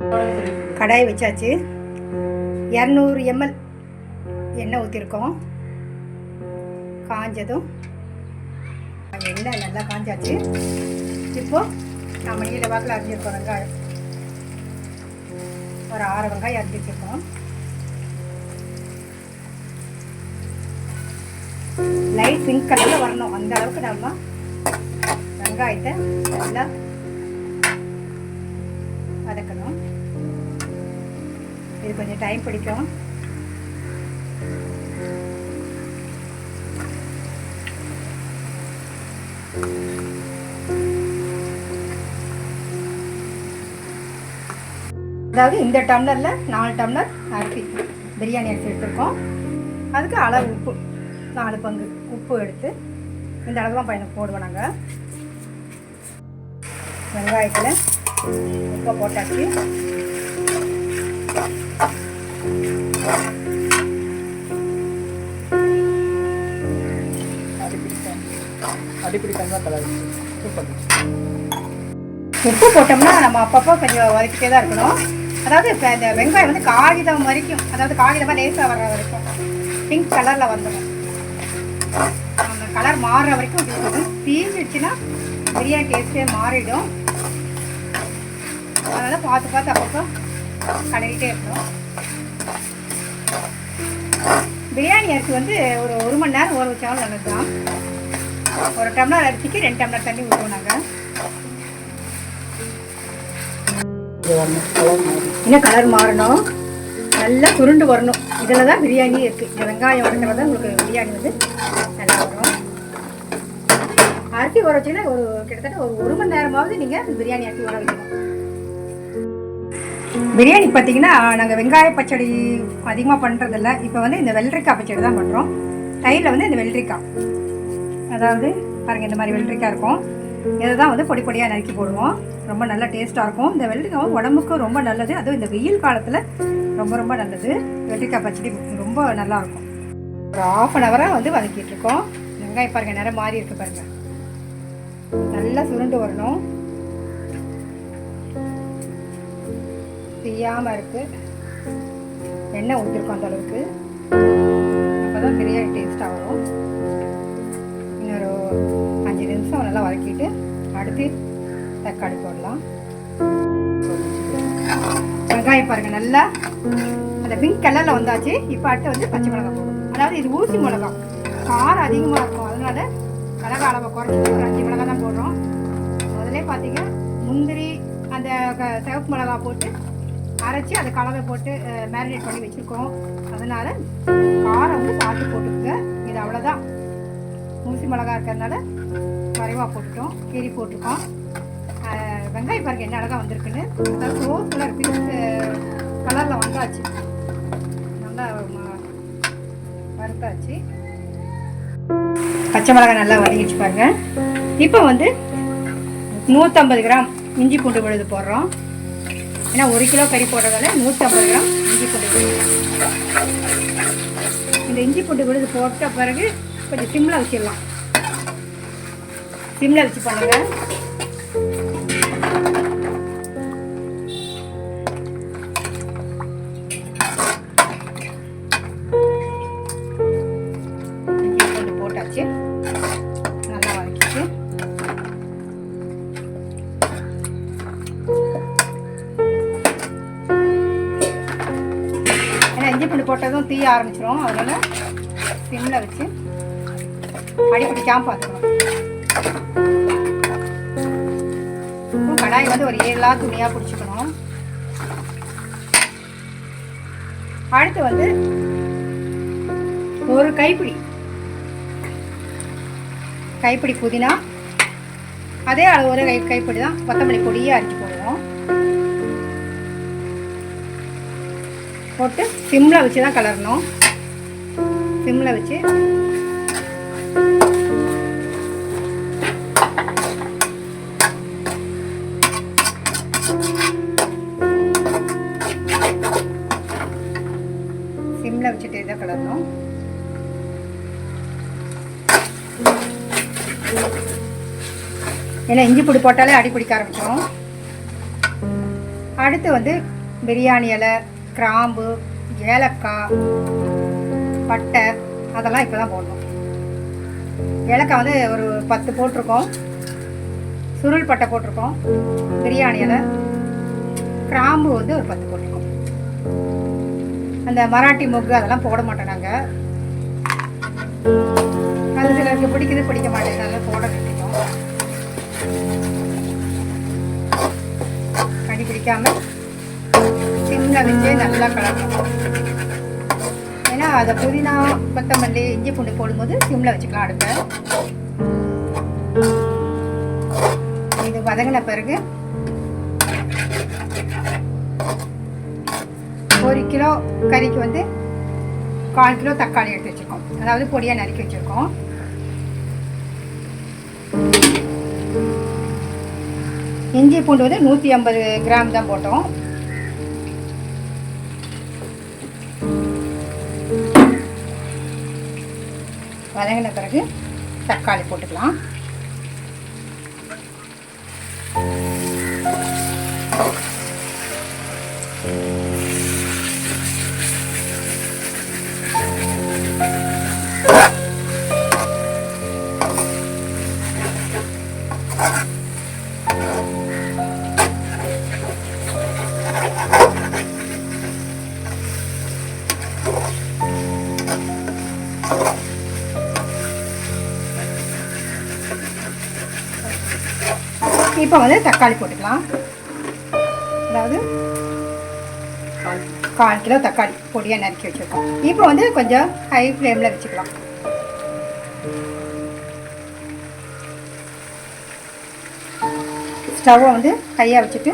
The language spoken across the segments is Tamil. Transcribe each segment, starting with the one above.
கடாய் வச்சாச்சு. இரநூறு எம்எல் எண்ணெய் ஊற்றிருக்கோம் காஞ்சதும் எண்ணெய் நல்லா காஞ்சாச்சு. இப்போது நம்ம நீல வாக்கில் அரிஞ்சிருக்கோம் வெங்காயம். ஒரு ஆறு வெங்காயம் அரிஞ்சு வச்சுருக்கோம். லைட் பிங்க் கலரில் வரணும். அந்த அளவுக்கு நம்ம வெங்காயத்தை நல்லா வதக்கணும். இது கொஞ்சம் டைம் பிடிக்கும். அதாவது இந்த டம்ளரில் நாலு டம்ளர் அரிசி பிரியாணி அரிசி எடுத்துருக்கோம். அதுக்கு அளவு உப்பு நாலு பங்கு உப்பு எடுத்து இந்த அளவு தான் பையனை போடுவோம் நாங்கள் வெங்காயத்தில் உப்பை போட்டாச்சு. அடிப்பிடிக்காம கலர் சூப்பர். உப்பு போட்டோம்னா நம்ம அப்பப்போ கொஞ்சம் வதக்கிட்டே தான் இருக்கணும். அதாவது இப்போ இந்த வெங்காயம் வந்து காகிதம் வரைக்கும் அதாவது காகிதமாக லேசாக வர்ற வரைக்கும் பிங்க் கலரில் வந்துடும். அந்த கலர் மாறுற வரைக்கும் இருக்கணும் தீஞ்சிடுச்சுன்னா பிரியாணி டேஸ்ட்டே மாறிடும். அதனால் பார்த்து பார்த்து அப்பப்போ கலரிட்டே இருக்கணும். பிரியாணி அரிசி வந்து ஒரு ஒரு மணி நேரம் ஊற வச்சாலும் நல்லது தான் ஒரு டம்ளர் அரிசிக்கு ரெண்டு டம்ளர் தண்ணி ஊற்றுவோம் நாங்கள் என்ன கலர் இன்னும் கலர் மாறணும். நல்லா சுருண்டு வரணும். இதில் தான் பிரியாணி இருக்குது இந்த வெங்காயம் உடனே தான் உங்களுக்கு பிரியாணி வந்து நல்லா வரும். அரிசி ஊற வச்சிங்கன்னா ஒரு கிட்டத்தட்ட ஒரு ஒரு மணி நேரமாவது நீங்கள் பிரியாணி அரிசி ஊற வைக்கணும் பிரியாணி பார்த்தீங்கன்னா நாங்கள் வெங்காய பச்சடி அதிகமாக பண்ணுறதில்ல இப்போ வந்து இந்த வெள்ளரிக்காய் பச்சடி தான் பண்ணுறோம் தயிரில் வந்து இந்த வெள்ளரிக்காய். அதாவது பாருங்கள் இந்த மாதிரி வெள்ளரிக்காய் இருக்கும். இதை தான் வந்து பொடி பொடியாக நறுக்கி போடுவோம். ரொம்ப நல்ல டேஸ்ட்டாக இருக்கும். இந்த வெள்ளரிக்காய் உடம்புக்கும் ரொம்ப நல்லது. அதுவும் இந்த வெயில் காலத்தில் ரொம்ப ரொம்ப நல்லது. வெள்ளரிக்காய் பச்சடி ரொம்ப நல்லா இருக்கும். ஒரு ஆஃப் அன் ஹவராக வந்து வதக்கிட்டு இருக்கோம். வெங்காயம் பாருங்கள் நிறம் மாறி இருக்கு பாருங்கள் நல்லா சுருண்டு வரணும். தீயாமல் இருக்குது எண்ணெய் ஊற்றிருக்கோம் அந்த அளவுக்கு. அப்போ தான் பிரியாணி டேஸ்ட்டாக வரும். இன்னொரு அஞ்சு நிமிஷம் நல்லா வதக்கிட்டு அடுத்து தக்காளி போடலாம். வெங்காயம் பாருங்கள் நல்லா. அந்த பிங்க் கலரில் வந்தாச்சு. இப்போ அடுத்து வந்து பச்சை மிளகாய் போடும் அதாவது இது ஊசி மிளகாய். காரம் அதிகமாக இருக்கும். அதனால் மிளகா அளவை குறைச்சிட்டு ஒரு அஞ்சு மிளகாய் தான் போடுறோம். முதலே பார்த்தீங்க முந்திரி அந்த க- சிவப்பு மிளகா போட்டு அரைச்சி அதை கலவை போட்டு மேரினேட் பண்ணி வச்சுருக்கோம். அதனால் காரம் வந்து பார்த்து போட்டுக்கோங்க. இது அவ்வளோதான் ஊசி மிளகா இருக்கிறதுனால குறைவாக போட்டுட்டோம். கீரி போட்டிருக்கோம். வெங்காயம் பாருங்க என்ன அழகாக வந்திருக்குன்னு. அதாவது ரோஸ் கலர் பிங்க் கலரில் வந்தாச்சு. நல்லா வறுத்தாச்சு. பச்சை மிளகாய் நல்லா வதங்கிச்சு பாருங்க. இப்போ வந்து நூற்றம்பது கிராம் இஞ்சி பூண்டு விழுது போடுறோம். ஏன்னா ஒரு கிலோ கறி போடுறதால நூற்றம்பது கிராம் இஞ்சி பூண்டு இந்த இஞ்சி பூண்டு விழுது போட்ட பிறகு கொஞ்சம் சிம்மில் வச்சிடலாம். சிம்மில் வச்சு பண்ணுங்கள் போட்டதும் ஆரம்பிச்சிடும் அதனால சிம்மில் வச்சு அடி பிடிக்காம பார்த்துக்கணும். கடாய் வந்து ஒரு ஏழா துணியாக பிடிச்சிக்கணும். அடுத்து வந்து ஒரு கைப்பிடி கைப்பிடி புதினா. அதே அளவு ஒரு கை கைப்பிடி தான். கொத்தமல்லி பொடியாக அரைச்சி போட்டு சிம்மில் வச்சு தான் கலரணும். சிம்மில் வச்சு. சிம்மில் வச்சுட்டு தான் கலரணும். ஏன்னா இஞ்சி பொடி போட்டாலே அடி பிடிக்க ஆரம்பிச்சிடும் அடுத்து வந்து பிரியாணி இலை கிராம்பு ஏலக்காய் பட்டை அதெல்லாம் இப்போ தான் போடணும். ஏலக்காய் வந்து ஒரு பத்து போட்டிருக்கோம். சுருள் பட்டை போட்டிருக்கோம். பிரியாணி இலை. கிராம்பு வந்து ஒரு பத்து போட்டிருக்கோம். அந்த மராட்டி மொக்கு அதெல்லாம் போட மாட்டோம் நாங்கள் அது சிலருக்கு பிடிக்குது பிடிக்க மாட்டேங்குது. அதெல்லாம் போட வேண்டியோம் கடி பிடிக்காமல் சின்ன வச்சு நல்லா கலக்கணும் ஏன்னா அதை புதினா கொத்தமல்லி இஞ்சி பூண்டு போடும்போது சிம்மில் வச்சுக்கலாம் அடுப்பை. இது வதங்கின பிறகு ஒரு கிலோ கறிக்கு வந்து கால் கிலோ தக்காளி எடுத்து வச்சுருக்கோம். அதாவது பொடியாக நறுக்கி வச்சுருக்கோம். இஞ்சி பூண்டு வந்து நூற்றி ஐம்பது கிராம் தான் போட்டோம். வதங்கின பிறகு தக்காளி போட்டுக்கலாம். இப்போ வந்து தக்காளி போட்டுக்கலாம். அதாவது கால் கிலோ தக்காளி பொடியாக நறுக்கி வச்சுருக்கோம். இப்போ வந்து கொஞ்சம் ஹை ஃப்ளேமில் வச்சுக்கலாம். ஸ்டவ்வை வந்து ஹையாக வச்சுட்டு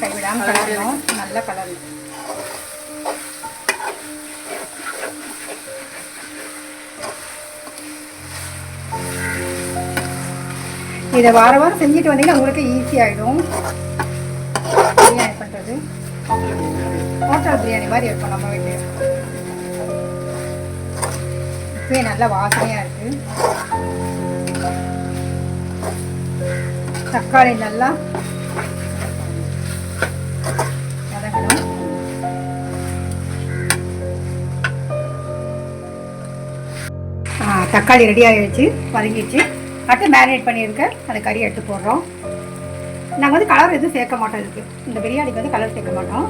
கைவிடாமல் கலரணும். நல்லா கலரணும். இதை வார வாரம் செஞ்சுட்டு வந்தீங்கன்னா உங்களுக்கு ஈஸி ஆகிடும் பிரியாணி பண்ணுறது ஹோட்டல் பிரியாணி மாதிரி இருக்கும் நம்ம வீட்டில் இப்பவே நல்லா வாசனையாக இருக்குது தக்காளி நல்லா தக்காளி ரெடி ஆகிடுச்சு வதங்கிடுச்சு. அடுத்து மேரினேட் பண்ணியிருக்கேன். அந்த கறி எடுத்து போடுறோம். நாங்கள் வந்து கலர் எதுவும் சேர்க்க மாட்டோம் இதுக்கு. இந்த பிரியாணிக்கு வந்து கலர் சேர்க்க மாட்டோம்.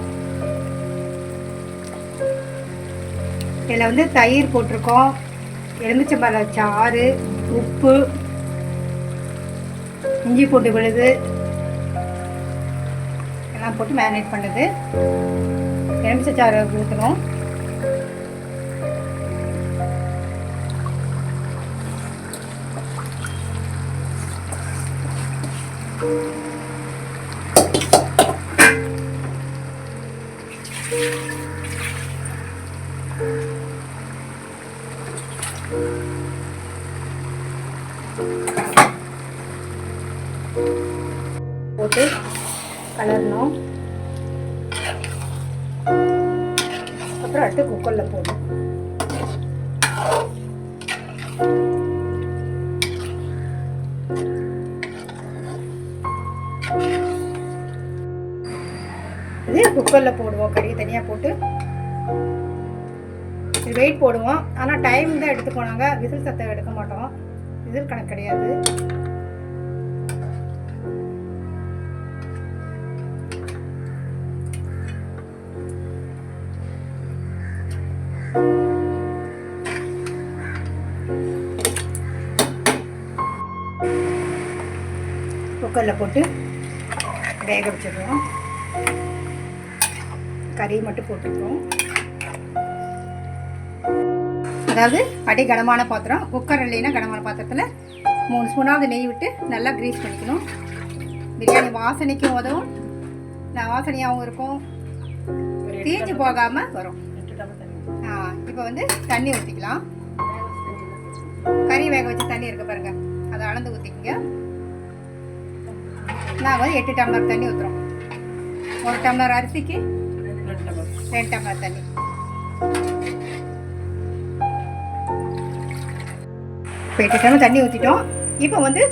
இதில் வந்து தயிர் போட்டிருக்கோம். எலுமிச்சம்பழ சாறு உப்பு இஞ்சி பூண்டு விழுது. எல்லாம் போட்டு மேரினேட் பண்ணுது. எலுமிச்சை சாறு ஊற்றணும் போட்டு கலரணும். அப்புறம் அடுத்து குக்கரில் போடணும். குக்கரில் போடுவோம் கறியை தனியாக போட்டு. இது வெயிட் போடுவோம். ஆனால் டைம் தான் எடுத்து போனாங்க விசில் சத்தம் எடுக்க மாட்டோம். விசில் கணக்கு கிடையாது. குக்கரில் போட்டு வேக வச்சுருவோம் கறி மட்டும் போட்டுக்கிறோம் அதாவது அடி கனமான பாத்திரம் குக்கர் இல்லைன்னா கனமான பாத்திரத்தில் மூணு ஸ்பூனாவது நெய் விட்டு நல்லா க்ரீஸ் பண்ணிக்கணும். பிரியாணி வாசனைக்கும் உதவும். நான் வாசனையாகவும் இருக்கும். தீஞ்சு போகாமல் வரும். இப்போ வந்து தண்ணி ஊற்றிக்கலாம் கறி வேக வச்சு தண்ணி இருக்கு பாருங்க. அதை அளந்து ஊற்றிக்கங்க நான் வந்து எட்டு டம்ளர் தண்ணி ஊற்றுறோம் ஒரு டம்ளர் அரிசிக்கு ரெண்டு டம்ளர் தண்ணி இப்போ எட்டு டம்ளர் தண்ணி ஊற்றிட்டோம் இப்போ வந்து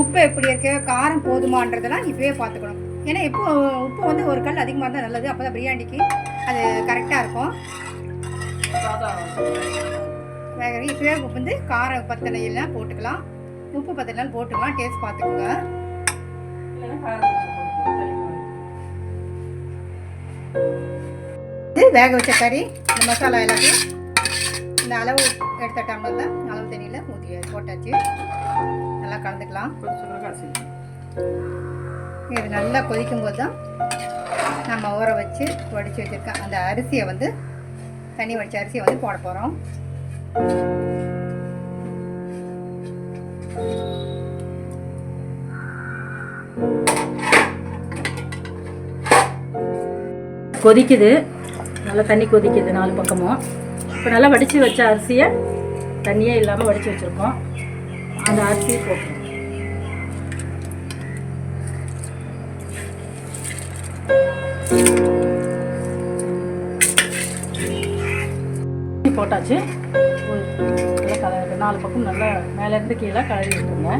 உப்பு எப்படி இருக்கு? காரம் போதுமான்றதெல்லாம் இப்போவே பார்த்துக்கணும் ஏன்னா இப்போ உப்பு வந்து ஒரு கல் அதிகமாக இருந்தால் நல்லது. அப்போ தான் பிரியாணிக்கு அது கரெக்டாக இருக்கும். வேக இப்போவே வந்து காரம் பத்தனையெல்லாம் எல்லாம் போட்டுக்கலாம். உப்பு பத்தலாம் போட்டுக்கலாம். டேஸ்ட் பார்த்துக்கோங்க இது வேக வச்ச கறி இந்த மசாலா எல்லாத்தையும் இந்த அளவு எடுத்த டம்ளர் தான் அளவு தண்ணியில் ஊற்றி போட்டாச்சு. நல்லா கலந்துக்கலாம். இது நல்லா கொதிக்கும் போது தான் நம்ம ஊற வச்சு வடித்து வச்சுருக்க அந்த அரிசியை வந்து தண்ணி வடித்த அரிசியை வந்து போட போகிறோம் கொதிக்குது. நல்லா தண்ணி கொதிக்குது நாலு பக்கமும். இப்போ நல்லா வடித்து வச்ச அரிசியை தண்ணியே இல்லாமல் வடித்து வச்சுருக்கோம். அந்த அரிசியை போட்டுருவோம். போட்டாச்சு. நல்லா கலர் நாலு பக்கம் நல்லா மேலேருந்து கீழே கழுவி விட்டுருங்க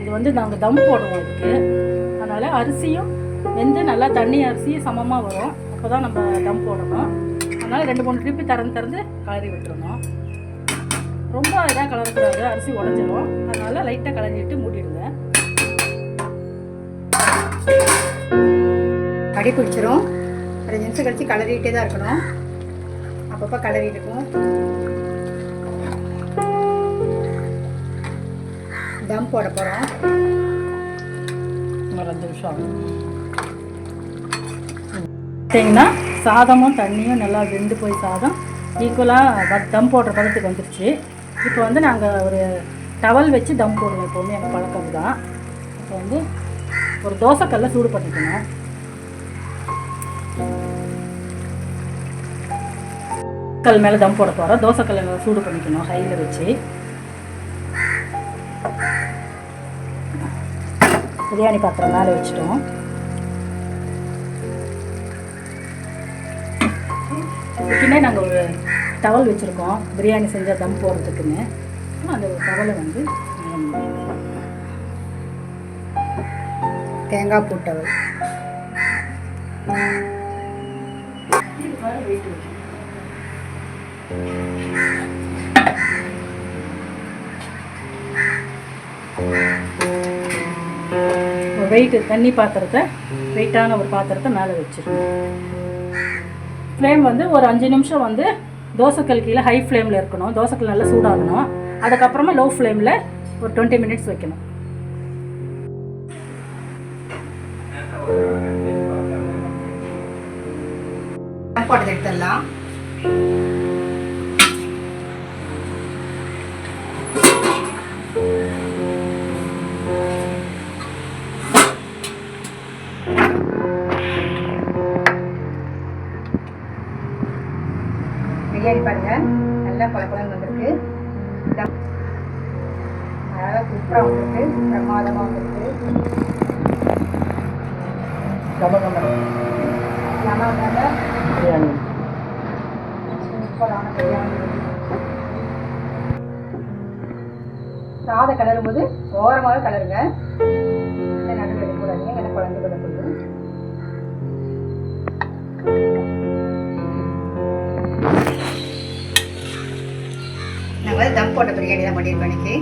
இது வந்து நாங்கள் தம் போடுவோம் இதுக்கு அதனால் அரிசியும் வெந்து நல்லா தண்ணி அரிசியும் சமமாக வரும். அப்போ தான் நம்ம தம் போடணும். அதனால் ரெண்டு மூணு ட்ரிப்பு திறந்து திறந்து கலரி விட்டுறணும். ரொம்ப இதாக கலரக்கூடாது அரிசி உடஞ்சிடும் அதனால் லைட்டாக கலரிட்டு மூடிடுங்க. அடி பிடிச்சிரும். ரெண்டு நிமிஷம் கழித்து கலரிகிட்டே தான் இருக்கணும். அப்பப்போ கலரி இருக்கும் தம் போட போகிறோம் ஒரு அஞ்சு நிமிஷம் ஆகும். பார்த்தீங்கன்னா சாதமும் தண்ணியும் நல்லா வெந்து போய் சாதம். ஈக்குவலாக தம் போடுற பதத்துக்கு வந்துருச்சு. இப்போ வந்து நாங்கள் ஒரு டவல் வச்சு தம் போடுவோம் எப்போவுமே எங்கள் பழக்கம் தான். இப்போ வந்து ஒரு தோசைக்கல்ல சூடு பண்ணிக்கணும். கல் மேலே தம் போட போகிறோம் தோசைக்கல்ல சூடு பண்ணிக்கணும் ஹையில் வச்சு. பிரியாணி பாத்திரம் மேலே வச்சுட்டோம். இதுக்குன்னே நாங்கள் ஒரு டவல் வச்சுருக்கோம். பிரியாணி செஞ்சால் தம் போடுறதுக்குன்னு அந்த டவலை வந்து தேங்காய் பூட்டவல் ஒரு வெயிட்டு தண்ணி பாத்திரத்தை வெயிட்டான ஒரு பாத்திரத்தை மேலே வச்சிருக்கோம். ஃப்ளேம் வந்து ஒரு அஞ்சு நிமிஷம் வந்து தோசைக்கல் கீழே ஹை ஃப்ளேமில் இருக்கணும். தோசைக்கல் நல்லா சூடாகணும். அதுக்கப்புறமா லோ ஃப்ளேமில் ஒரு டுவெண்ட்டி மினிட்ஸ் வைக்கணும். தம் எடுத்துடலாம். நல்லா கொலன்னு வந்திருக்கு. அழகாக சூப்பராக வந்திருக்கு. பிரமாதமாக வந்திருக்கு. சூப்பரான பிரியாணி. சாத கலரும் போது ஓரமாக கலருங்க நடுவில் எடுக்கக்கூடாதுங்க ஏன்னா குழந்தை கூட போகுது வந்து தம் போட்ட பிரியாணி தான் பண்ணியிருக்கேன் இன்னைக்கு.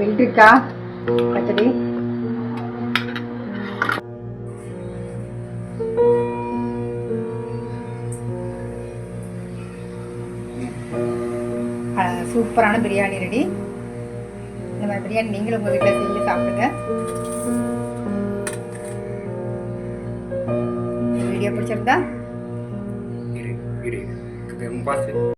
வெள்ளரிக்கா பச்சடி சூப்பரான பிரியாணி ரெடி இந்த மாதிரி பிரியாணி நீங்களும் உங்கள் வீட்டில் செஞ்சு சாப்பிடுங்க. வீடியோ பிடிச்சிருந்தா